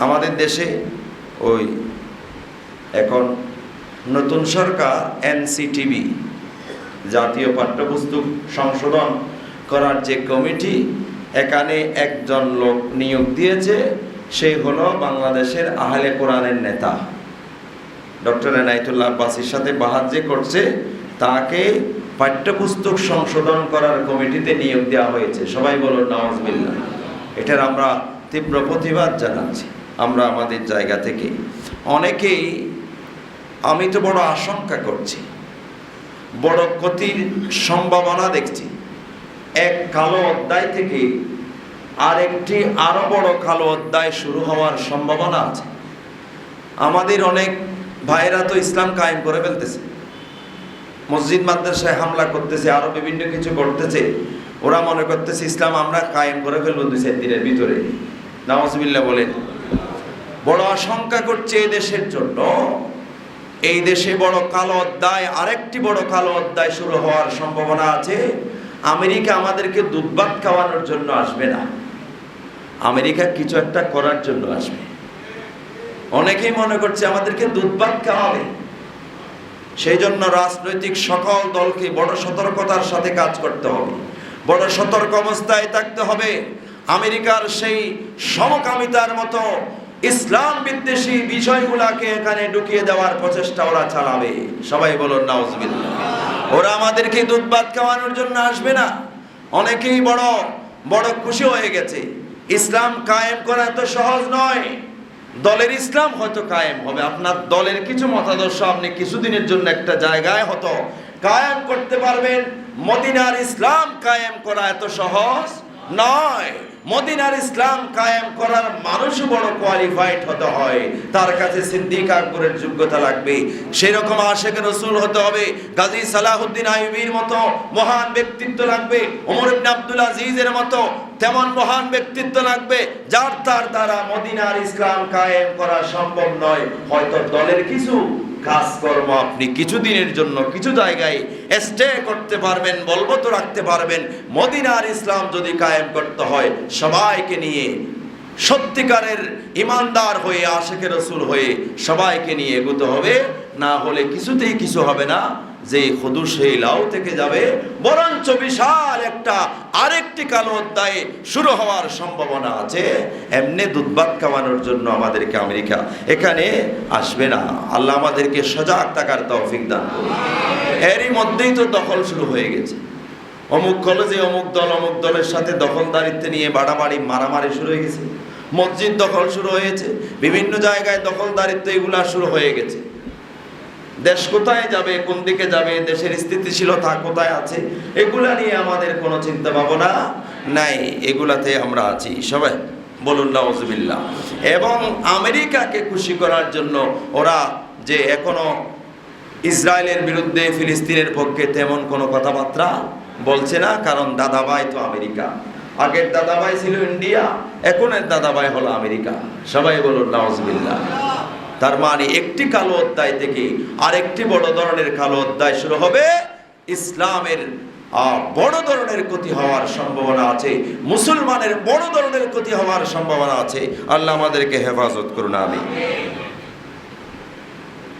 আমাদের দেশে ওই এখন নতুন সরকার এনসিটিভি, জাতীয় পাঠ্যপুস্তক সংশোধন করার যে কমিটি, এখানে একজন লোক নিয়োগ দিয়েছে, সে হলো বাংলাদেশের আহলে কোরআনের নেতা। ডক্টর এনায়তুল্লাহ আব্বাসির সাথে বাহাত যে করছে, তাকে পাঠ্যপুস্তক সংশোধন করার কমিটিতে নিয়োগ দেওয়া হয়েছে। সবাই বলুন নওয়াজবিল্লা এটার আমরা তীব্র প্রতিবাদ জানাচ্ছি। আমরা আমাদের জায়গা থেকে। অনেকেই, আমি তো বড় আশঙ্কা করছি, বড় ক্ষতির সম্ভাবনা দেখছি। এক কালো অধ্যায় থেকে আরেকটি আরও বড় কালো অধ্যায় শুরু হওয়ার সম্ভাবনা আছে। আমাদের অনেক ভাইরা তো ইসলাম কায়েম করে ফেলতেছে। মসজিদ, মাদ্রাসায় হামলা করতেছে, আরও বিভিন্ন কিছু করতেছে। ওরা মনে করতেছে, ইসলাম আমরা কায়েম করে ফেলব দুই চার দিনের ভিতরে। নামাজবিল্লা বলেন। বড় আশঙ্কা করছে এই দেশের জন্য। এই দেশে বড় কালো অধ্যায়, আরেকটি বড় কালো অধ্যায় শুরু হওয়ার সম্ভাবনা আছে। আমেরিকা আমাদেরকে দুধবাত খাওয়ানোর জন্য আসবে না। আমেরিকা কিছু একটা করার জন্য আসবে। অনেকেই মনে করছে আমাদেরকে দুধবাত খাওয়াবে। সেই জন্য রাজনৈতিক সকল দলকে বড় সতর্কতার সাথে কাজ করতে হবে। বড় সতর্ক অবস্থায় থাকতে হবে। আমেরিকার সেই সমকামিতার মতো ইসলাম বিদ্বেষী বিষয়গুলাকে এখানে ঢুকিয়ে দেওয়ার প্রচেষ্টা ওরা চালাবে। সবাই বলুন, নাউজবিল্লাহ। ওরা আমাদেরকে দুধবাত খাওয়ানোর জন্য আসবে না। অনেকেই বড় বড় খুশি হয়ে গেছে। ইসলাম কায়েম করা এত সহজ নয়। দলের ইসলাম হয়তো কায়েম হবে। আপনার দলের কিছু মতাদর্শ আপনি কিছুদিনের জন্য একটা জায়গায় হতো কায়েম করতে পারবেন। মদিনার ইসলাম কায়েম করা এত সহজ নয়, মদিনার ইসলাম কায়েম করার মানুষও বড় কোয়ালিফাইড হতে হয়। তার কাছে সিদ্দিক আকবরের যোগ্যতা লাগবে। সেরকম আশেখ রসুল হতে হবে। গাজী সালাহুদ্দিন আইবির মতো মহান ব্যক্তিত্ব লাগবে। ওমর ইবনে আব্দুল আজিজের মতো তেমন মহান ব্যক্তিত্ব লাগবে, যার তার দ্বারা মদিনার ইসলাম কায়েম করা সম্ভব নয়। হয়তো দলের কিছু কাজকর্ম আপনি কিছুদিনের জন্য কিছু জায়গায় স্টে করতে পারবেন বলবত রাখতে পারবেন। মদিনার ইসলাম যদি কায়েম করতে হয়, সবাইকে নিয়ে, সত্যিকারের ইমানদার হয়ে আশেখের রসুল হয়ে সবাইকে নিয়ে এগোতে হবে। না হলে কিছুতেই কিছু হবে না। যে খুদু সেই লাউ থেকে যাবে, বরঞ্চ বিশাল একটা আরেকটি কালো অধ্যায়ে শুরু হওয়ার সম্ভাবনা আছে। এমনি দুধবাত কামানোর জন্য আমাদেরকে আমেরিকা, এখানে আসবে না। আল্লাহ আমাদেরকে সজাগ থাকার তৌফিক দান এরই মধ্যেই তো দখল শুরু হয়ে গেছে। অমুক কলেজে অমুক দল, অমুক দলের সাথে দখলদারিত্বে নিয়ে বাড়াবাড়ি, মারামারি শুরু হয়ে গেছে। মসজিদ দখল শুরু হয়েছে। বিভিন্ন জায়গায় দখলদারিত্ব এগুলা শুরু হয়ে গেছে। দেশ কোথায় যাবে, কোন দিকে যাবে, দেশের স্থিতিশীলতা কোথায় আছে, এগুলা নিয়ে আমাদের কোনো চিন্তা ভাবনা নাই। এগুলাতে আমরা আছি। সবাই বলুন, নাউজুবিল্লাহ। এবং আমেরিকাকে খুশি করার জন্য ওরা যে এখনও ইসরায়েলের বিরুদ্ধে ফিলিস্তিনের পক্ষে তেমন কোনো কথাবার্তা বলছে না, কারণ দাদাভাই তো আমেরিকা। আগের দাদাভাই ছিল ইন্ডিয়া, এখনের দাদাভাই হলো আমেরিকা। সবাই বলুন, নাউজুবিল্লাহ। তার মানে একটি কালো অধ্যায় থেকে আরেকটি বড় ধরনের কালো অধ্যায় শুরু হবে। ইসলামের বড় ধরনের ক্ষতি হওয়ার সম্ভাবনা আছে। মুসলমানের বড় ধরনের ক্ষতি হওয়ার সম্ভাবনা আছে। আল্লাহ আমাদেরকে হেফাজত করুন আমি